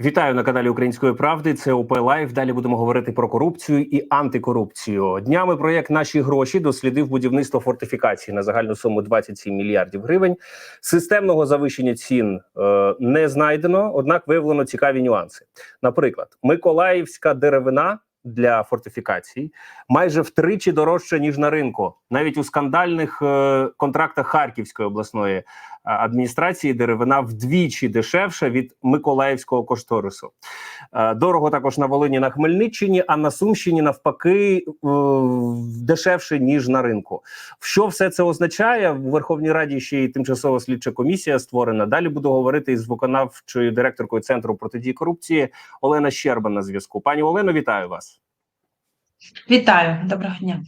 Вітаю на каналі Української правди. Це ОП Лайф. Далі будемо говорити про корупцію і антикорупцію. Днями проєкт наші гроші дослідив будівництво фортифікації на загальну суму 27 мільярдів гривень. Системного завищення цін е, не знайдено однак виявлено цікаві нюанси. Наприклад, Миколаївська деревина для фортифікацій майже втричі дорожча ніж на ринку, навіть у скандальних е, контрактах Харківської обласної адміністрації деревина вдвічі дешевша від миколаївського кошторису. Е, Дорого також на Волині на Хмельниччині, а на Сумщині навпаки е, дешевше ніж на ринку. Що все це означає? В Верховній Раді ще й тимчасова слідча комісія створена. Далі буду говорити із виконавчою директоркою центру протидії корупції Олена Щерба на зв'язку. Пані Олено, вітаю вас. Вітаю, доброго дня.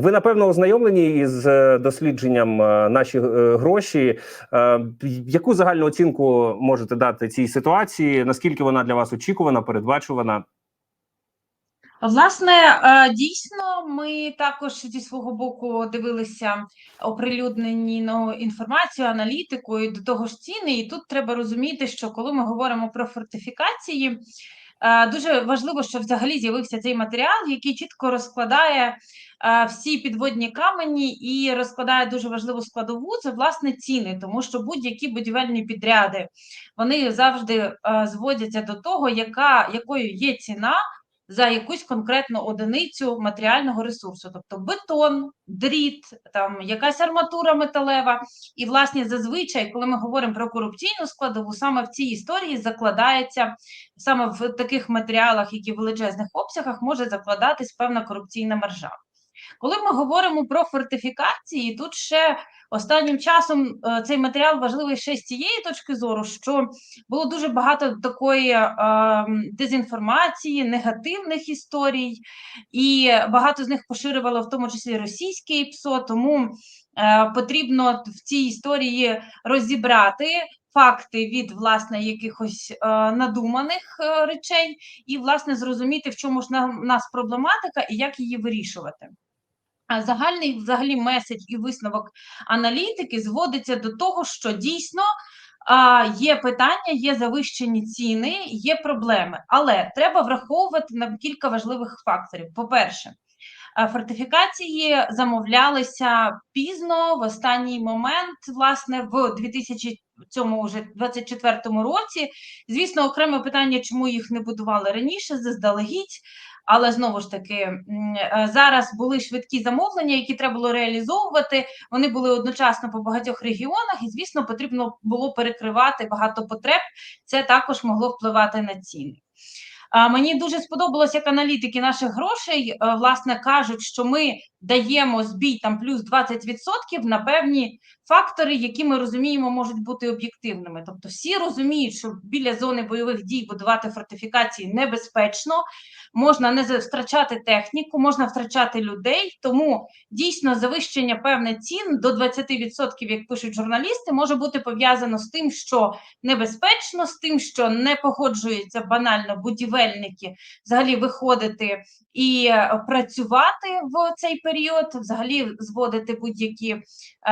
Ви напевно ознайомлені із е, дослідженням е, наші е, гроші. Яку загальну оцінку можете дати цій ситуації? Наскільки вона для вас очікувана, передбачувана? Власне, дійсно, ми також зі свого боку дивилися оприлюднену інформацію, аналітику і до того ж ціни. І тут треба розуміти, що коли ми говоримо про фортифікації, дуже важливо, що взагалі з'явився цей матеріал, який чітко розкладає е, всі підводні камені і розкладає дуже важливу складову це власне ціни, тому що будь-які будівельні підряди вони завжди е, зводяться до того, яка якою є ціна за якусь конкретну одиницю матеріального ресурсу, тобто бетон, дріт, там якась арматура металева. І, власне, зазвичай, коли ми говоримо про корупційну складову, саме в цій історії закладається саме в таких матеріалах, які в величезних обсягах може закладатись певна корупційна маржа. Коли ми говоримо про фортифікації, тут ще останнім часом е, цей матеріал важливий ще з цієї точки зору, що було дуже багато такої е, дезінформації, негативних історій, і багато з них поширювало в тому числі російське ПСО, тому е, потрібно в цій історії розібрати. Факти від власне якихось е, надуманих е, речей, і власне зрозуміти, в чому ж на, нас проблематика і як її вирішувати. Загальний взагалі меседж і висновок аналітики зводиться до того, що дійсно є питання, є завищені ціни, є проблеми, але треба враховувати на кілька важливих факторів. По-перше, фортифікації замовлялися пізно в останній момент, власне, в 2000 цьому вже 24-му році. Звісно, окреме питання, чому їх не будували раніше, заздалегідь. Але знову ж таки е, зараз були швидкі замовлення, які треба було реалізовувати. Вони були одночасно по багатьох регіонах, і звісно, потрібно було перекривати багато потреб. Це також могло впливати на ціни. Мені дуже сподобалось, як аналітики наших грошей е, власне кажуть, що ми даємо збій там плюс 20% на певні фактори, які ми розуміємо, можуть бути об'єктивними. Тобто, всі розуміють, що біля зони бойових дій будувати фортифікації небезпечно, можна не втрачати техніку, можна втрачати людей. Тому дійсно завищення певних цін до 20%, як пишуть журналісти, може бути пов'язано з тим, що небезпечно, з тим, що не погоджуються банально будівельники взагалі виходити і е, працювати в цей період, взагалі зводити будь-які е,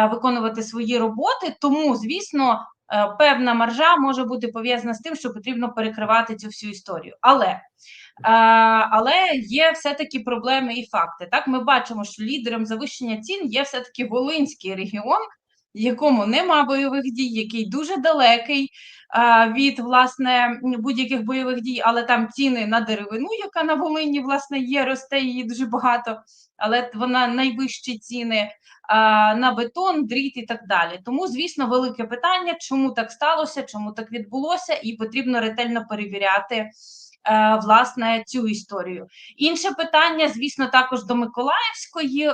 виконувати свої роботи. Тому, звісно, е, певна маржа може бути пов'язана з тим, що потрібно перекривати цю всю історію. Але але є все-таки проблеми і факти. Так, ми бачимо, що лідером завищення цін є все-таки Волинський регіон, якому нема бойових дій, який дуже далекий від власне будь-яких бойових дій, але там ціни на деревину, яка на Волині власне є, росте її дуже багато, але вона найвищі ціни на бетон, дріт і так далі. Тому, звісно, велике питання, чому так сталося, чому так відбулося, і потрібно ретельно перевіряти. Е, власне цю історію. Інше питання, звісно, також до Миколаївської е,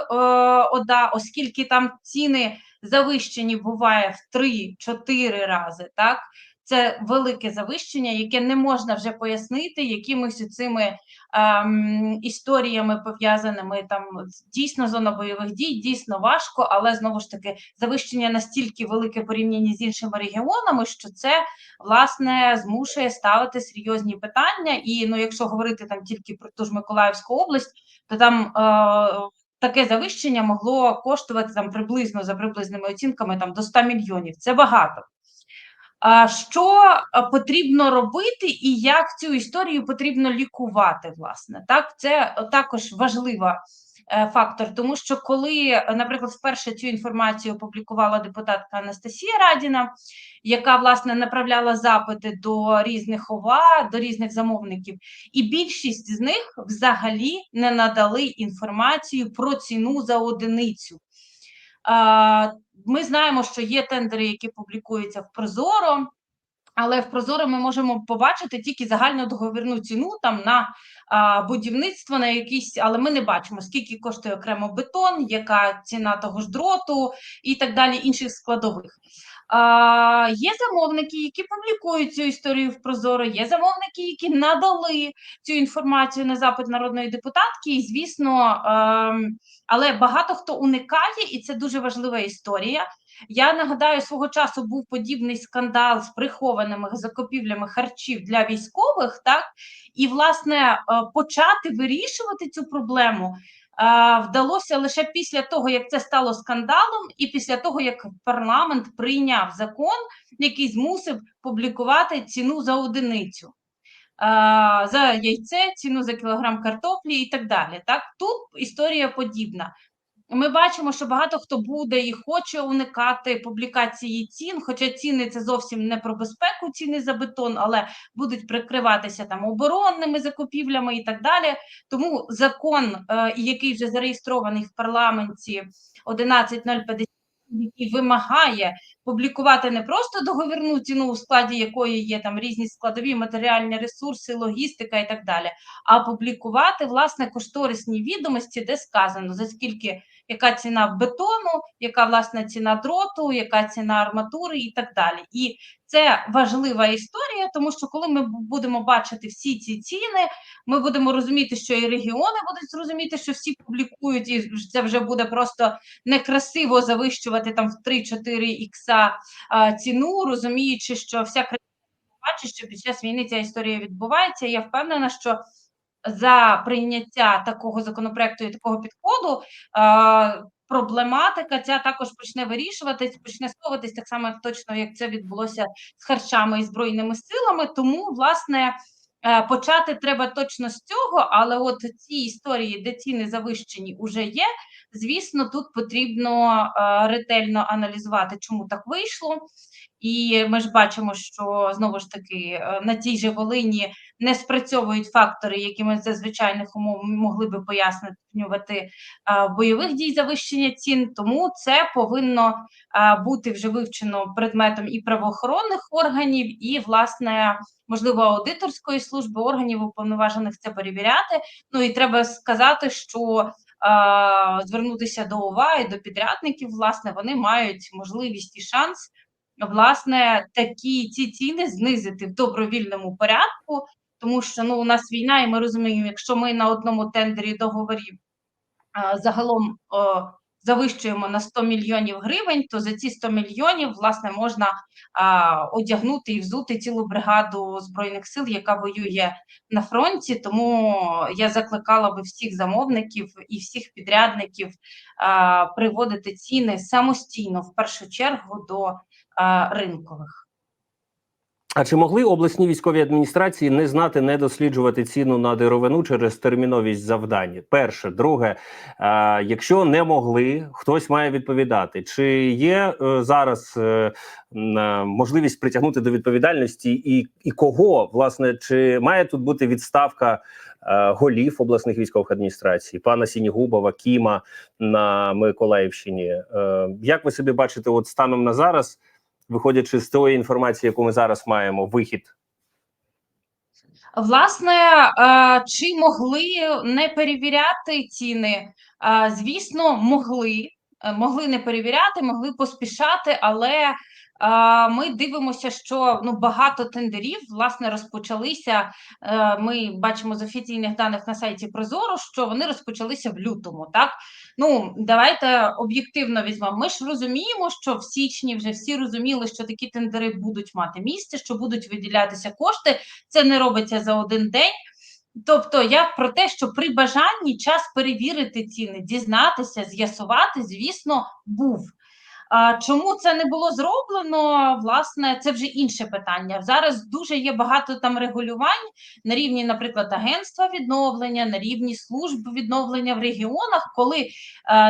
ОДА, оскільки там ціни завищені буває в 3-4 рази. так, це велике завищення, яке не можна вже пояснити якимись цими ем, історіями пов'язаними там дійсно зона бойових дій, дійсно важко, але знову ж таки завищення настільки велике порівняння з іншими регіонами, що це власне змушує ставити серйозні питання. І ну, якщо говорити там тільки про ту ж Миколаївську область, то там. Е, Таке завищення могло коштувати там приблизно за приблизними оцінками там до 100 мільйонів. Це багато. А що потрібно робити, і як цю історію потрібно лікувати, власне, так це також важлива фактор, тому що коли, е, наприклад, вперше цю інформацію опублікувала депутатка Анастасія Радіна, яка власне направляла запити до різних ОВА, до різних замовників, і більшість з них взагалі не надали інформацію про ціну за одиницю. Ми знаємо, що є тендери, які публікуються в Прозоро, але в Прозоро ми можемо побачити тільки загальну договірну ціну там на а, будівництво, на якісь, але ми не бачимо, скільки коштує окремо бетон, яка ціна того ж дроту і так далі, інших складових. А, Є замовники, які публікують цю історію в Прозоро, є замовники, які надали цю інформацію на запит народної депутатки, і звісно, ем, але багато хто уникає, і це дуже важлива історія. Я нагадаю, свого часу був подібний скандал з прихованими закупівлями харчів для військових, так і власне е, почати вирішувати цю проблему е, вдалося лише після того, як це стало скандалом, і після того, як парламент прийняв закон, який змусив публікувати ціну за одиницю. е, За яйце, ціну за кілограм картоплі і так далі. Так, тут історія подібна. Ми бачимо, що багато хто буде і хоче уникати публікації цін, хоча ціни це зовсім не про безпеку, ціни за бетон, але будуть прикриватися там оборонними закупівлями і так далі. Тому закон, е, який вже зареєстрований в парламенті 11.050, який вимагає публікувати не просто договірну ціну, у складі якої є там різні складові матеріальні ресурси, логістика і так далі, а публікувати власне кошторисні відомості, де сказано за скільки яка ціна бетону, яка власне ціна дроту, яка ціна арматури і так далі. І це важлива історія, тому що коли ми будемо бачити всі ці ціни, ми будемо розуміти, що і регіони будуть зрозуміти, що всі публікують, і це вже буде просто некрасиво завищувати там в 3-4 ікса ціну, розуміючи, що вся країна бачить, що під час війни ця історія відбувається. І я впевнена, що за прийняття такого законопроекту і такого підходу. Проблематика ця також почне вирішуватись, почне сховатись так само, точно як це відбулося з харчами і збройними силами. Тому, власне, е, почати треба точно з цього, але от ці історії, де ціни завищені, уже є. Звісно, тут потрібно е, ретельно аналізувати, чому так вийшло. І ми ж бачимо, що знову ж таки е, на тій же Волині не спрацьовують фактори, які ми за звичайних умов могли би пояснювати е, бойових дій завищення цін. Тому це повинно е, бути вже вивчено предметом і правоохоронних органів, і власне можливо аудиторської служби органів уповноважених це перевіряти. Ну і треба сказати, що. Звернутися до ОВА і до підрядників, власне, вони мають можливість і шанс власне такі ці ціни знизити в добровільному порядку, тому що ну у нас війна, і ми розуміємо, якщо ми на одному тендері договорів загалом завищуємо на 100 мільйонів гривень, то за ці 100 мільйонів власне можна а, одягнути і взути цілу бригаду збройних сил, яка воює на фронті. Тому я закликала би всіх замовників і всіх підрядників а, приводити ціни самостійно в першу чергу до ринкових. А чи могли обласні військові адміністрації не знати, не досліджувати ціну на деревину через терміновість завдань? Перше, друге, а, якщо не могли, хтось має відповідати. Чи є е, зараз е, можливість притягнути до відповідальності і і кого власне чи має тут бути відставка е, голів обласних військових адміністрацій, пана Сінігубова, Кіма на Миколаївщині? Е, як ви собі бачите, от станом на зараз? Виходячи з тої інформації, яку ми зараз маємо, вихід? Власне, чи могли не перевіряти ціни? Звісно, могли. Е, могли не перевіряти, могли поспішати, але ми дивимося, що ну багато тендерів власне розпочалися. Е, ми бачимо з офіційних даних на сайті Прозоро, що вони розпочалися в лютому. Так ну давайте об'єктивно візьмемо. Ми ж розуміємо, що в січні вже всі розуміли, що такі тендери будуть мати місце, що будуть виділятися кошти. Це не робиться за один день. Тобто я про те, що при бажанні час перевірити ціни, дізнатися, з'ясувати, звісно, був. Чому це не було зроблено? Власне, це вже інше питання. Зараз дуже є багато там регулювань на рівні, наприклад, агентства відновлення, на рівні служб відновлення в регіонах, коли е,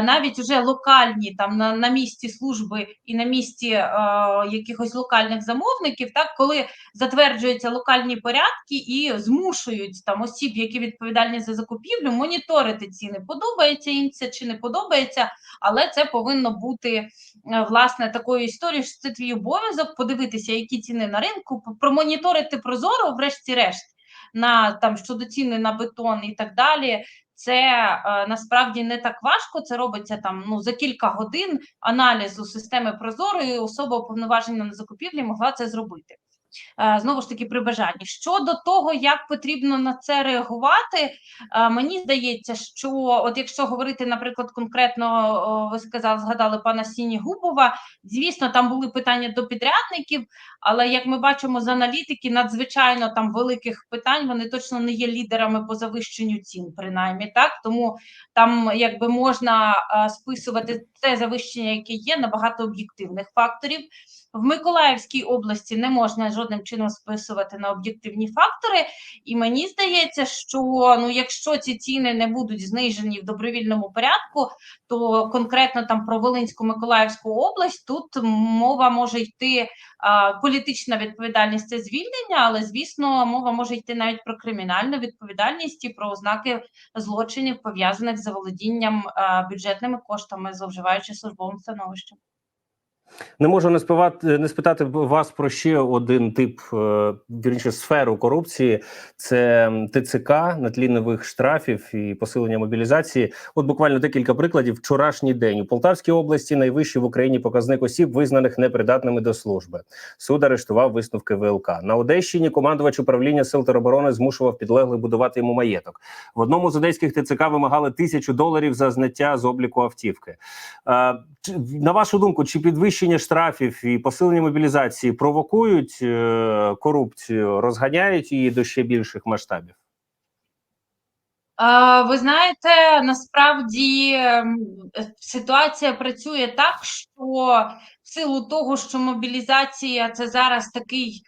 навіть вже локальні там на, на місці служби і на місці е, якихось локальних замовників, так коли затверджуються локальні порядки і змушують там осіб, які відповідальні за закупівлю, моніторити ціни. Подобається їм це чи не подобається, але це повинно бути власне такою історією, що це твій обов'язок подивитися, які ціни на ринку, промоніторити прозоро, врешті-решт, на там щодо ціни на бетон і так далі. Це е, насправді не так важко. Це робиться там ну за кілька годин аналізу системи Прозоро, і особа уповноважена на закупівлі могла це зробити. Е, Знову ж таки, при бажанні. Щодо того, як потрібно на це реагувати, е, мені здається, що от якщо говорити, наприклад, конкретно, ви сказали, згадали пана Сіні Губова, звісно, там були питання до підрядників, але як ми бачимо з аналітики, надзвичайно там великих питань вони точно не є лідерами по завищенню цін, принаймні так. Тому там якби можна е, списувати це завищення, яке є, на багато об'єктивних факторів. В Миколаївській області не можна жодним чином списувати на об'єктивні фактори, і мені здається, що ну, якщо ці ціни не будуть знижені в добровільному порядку, то конкретно там про Волинську Миколаївську область тут мова може йти а, політична відповідальність це звільнення, але звісно, мова може йти навіть про кримінальну відповідальність і про ознаки злочинів пов'язаних з заволодінням а, бюджетними коштами, зловживаючи службовим становищем. Не можу не співати, не спитати вас про ще один тип е, вірніше сферу корупції. Це ТЦК на тлі нових штрафів і посилення мобілізації. От буквально декілька прикладів. Вчорашній день у Полтавській області найвищий в Україні показник осіб, визнаних непридатними до служби. Суд арештував висновки ВЛК. На Одещині командувач управління сил тероборони змушував підлеглих будувати йому маєток. В одному з одеських ТЦК вимагали тисячу доларів за зняття з обліку автівки. Е, на вашу думку, чи підвищення штрафів і посилення мобілізації провокують е, корупцію, розганяють її до ще більших масштабів? Ви знаєте, насправді ем, ситуація працює так, що в силу того, що мобілізація це зараз такий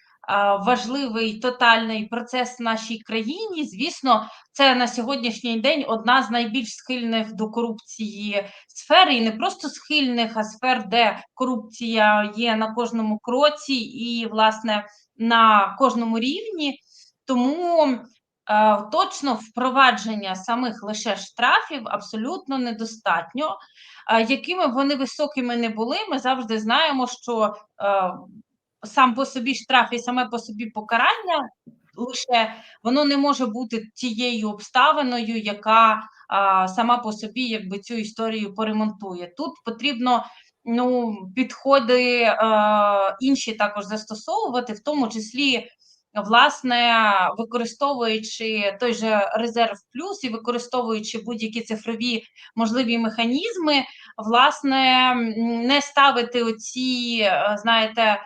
важливий тотальний процес в нашій країні. Звісно, це на сьогоднішній день одна з найбільш схильних до корупції сфер, і не просто схильних, а сфер, де корупція є на кожному кроці і, власне, на кожному рівні. Тому Точно впровадження самих лише штрафів абсолютно недостатньо. Якими б вони високими не були, ми завжди знаємо, що сам по собі штраф і саме по собі покарання лише воно не може бути тією обставиною, яка а, сама по собі якби цю історію поремонтує. Тут потрібно ну, підходи е, інші також застосовувати, в тому числі власне, використовуючи той же резерв плюс і використовуючи будь-які цифрові можливі механізми, власне, не ставити оці, знаєте,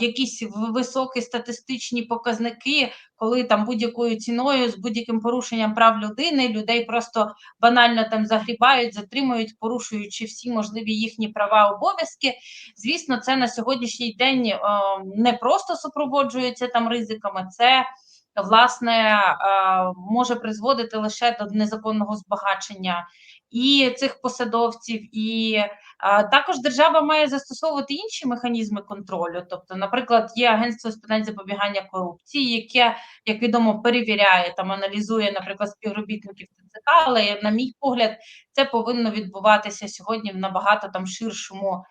якісь високі статистичні показники, коли там будь-якою ціною з будь-яким порушенням прав людини людей просто банально там загрібають, затримують, порушуючи всі можливі їхні права обов'язки. Звісно, це на сьогоднішній день е, не просто супроводжується там ризиками, це власне е, може призводити лише до незаконного збагачення і цих посадовців, і е, також держава має застосовувати інші механізми контролю. Тобто, наприклад, є агентство з питань запобігання корупції, яке, як відомо, перевіряє там, аналізує, наприклад, співробітників ТЦК, але на мій погляд, це повинно відбуватися сьогодні в набагато там ширшому,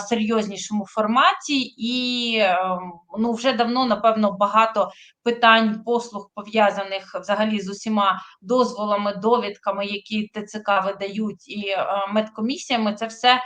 серйознішому форматі, і ем, ну вже давно напевно багато питань послуг пов'язаних взагалі з усіма дозволами, довідками, які ТЦК видають, і е, медкомісіями. Це все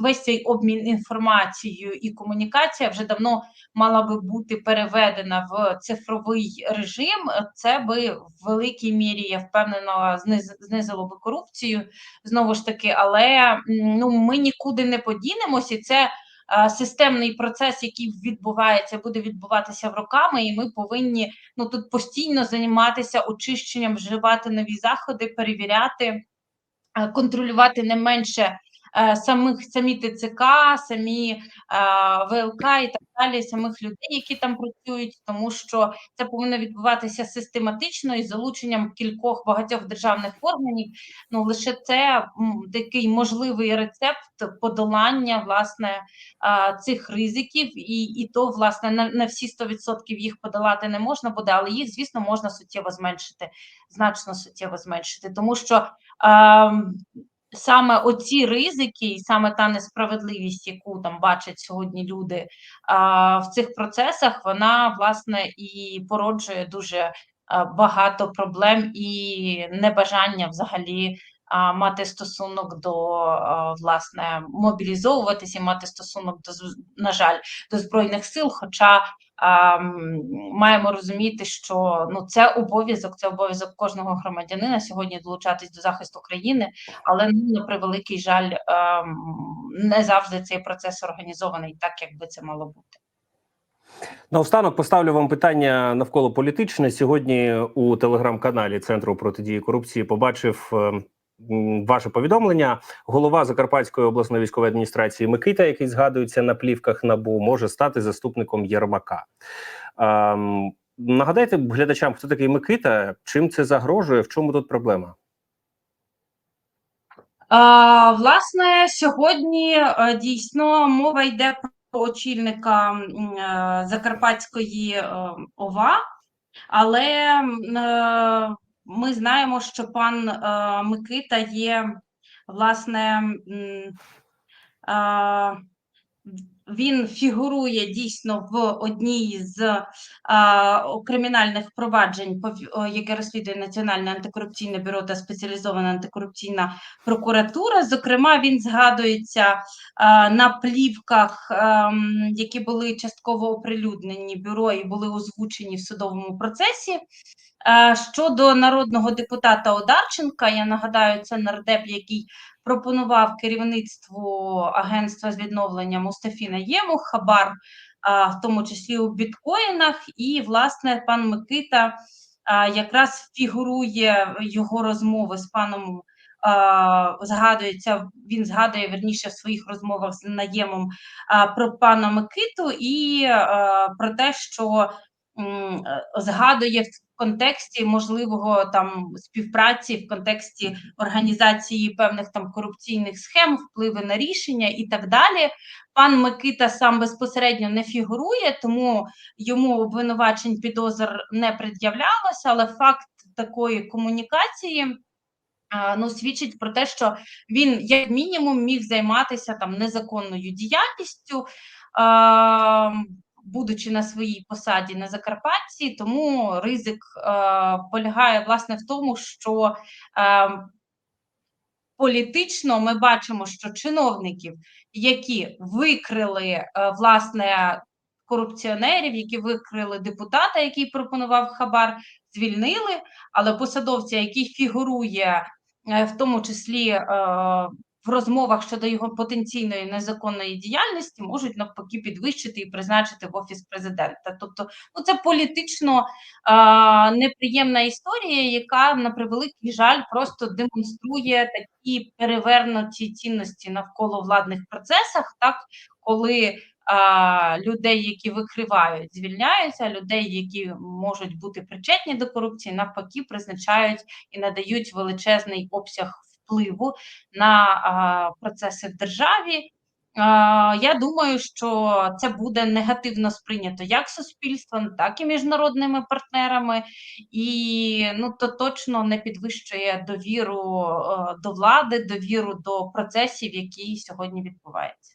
весь цей обмін інформацією і комунікація вже давно мала би бути переведена в цифровий режим. Це би в великій мірі я впевнена знизило би корупцію знову ж таки, але ну ми нікуди не подінемося, це е, системний процес, який відбувається, буде відбуватися в роками, і ми повинні ну тут постійно займатися очищенням, вживати нові заходи, перевіряти, е, контролювати не менше. Е, самих самі ТЦК, самі е, ВЛК і так далі, самих людей, які там працюють, тому що це повинно відбуватися систематично із залученням кількох багатьох державних органів. Ну лише це такий можливий рецепт подолання власне цих ризиків, і, і то власне на, на всі 100% їх подолати не можна буде, але їх, звісно, можна суттєво зменшити, значно суттєво зменшити, тому що а, саме оці ризики, і саме та несправедливість, яку там бачать сьогодні люди а, в цих процесах, вона власне і породжує дуже а, багато проблем і небажання взагалі мати стосунок до а, власне мобілізовуватися, мати стосунок до на жаль до збройних сил. Хоча маємо розуміти, що ну це обов'язок, це обов'язок кожного громадянина сьогодні долучатись до захисту країни, але ну, на превеликий жаль, ем, не завжди цей процес організований так, як би це мало бути. Наостанок поставлю вам питання навколо політичне. Сьогодні у телеграм-каналі Центру протидії корупції побачив е, м, ваше повідомлення. Голова Закарпатської обласної військової адміністрації Микита, який згадується на плівках НАБУ, може стати заступником Єрмака. Ем, нагадайте глядачам, хто такий Микита, чим це загрожує, в чому тут проблема? А, власне, сьогодні е, дійсно мова йде про очільника е, Закарпатської е, ОВА, але ми знаємо, що пан е, Микита є власне. е, він фігурує дійсно в одній з а, кримінальних проваджень, яке розслідує Національне антикорупційне бюро та спеціалізована антикорупційна прокуратура. Зокрема, він згадується а, на плівках, ем, які були частково оприлюднені бюро і були озвучені в судовому процесі. Е, Щодо народного депутата Одарченка, я нагадаю, це нардеп, який пропонував керівництву агентства з відновлення Мустафі Наєму хабар, в тому числі у біткоїнах. І, власне, пан Микита якраз фігурує його розмови з паном. Згадується, він згадує верніше в своїх розмовах з наємом про пана Микиту і про те, що згадує в контексті можливого там співпраці, в контексті організації певних там корупційних схем, впливи на рішення і так далі. Пан Микита сам безпосередньо не фігурує, тому йому обвинувачень підозр не пред'являлося, але факт такої комунікації. Ну, свідчить про те, що він як мінімум міг займатися там незаконною діяльністю, а, будучи на своїй посаді на Закарпатті, тому ризик а, полягає власне в тому, що а, політично ми бачимо, що чиновників, які викрили е, власне корупціонерів, які викрили депутата, який пропонував хабар, звільнили, але посадовця, який фігурує е, в тому числі е, в розмовах щодо його потенційної незаконної діяльності, можуть навпаки підвищити і призначити в офіс президента. Тобто, ну це політично а, неприємна історія, яка на превеликий жаль просто демонструє такі перевернуті цінності навколо владних процесах, так коли людей, які викривають, звільняються, людей, які можуть бути причетні до корупції, навпаки, призначають і надають величезний обсяг впливу на процеси в державі. Я думаю, що це буде негативно сприйнято як суспільством, так і міжнародними партнерами, і ну то точно не підвищує довіру до влади, довіру до процесів, які сьогодні відбуваються.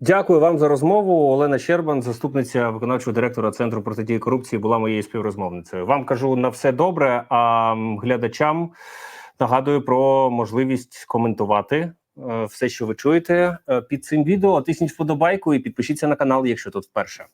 Дякую вам за розмову. Олена Щербан, заступниця виконавчого директора Центру протидії корупції, була моєю співрозмовницею. Вам кажу на все добре. А глядачам нагадую про можливість коментувати е, все, що ви чуєте е, під цим відео. Тисніть вподобайку і підпишіться на канал, якщо тут вперше.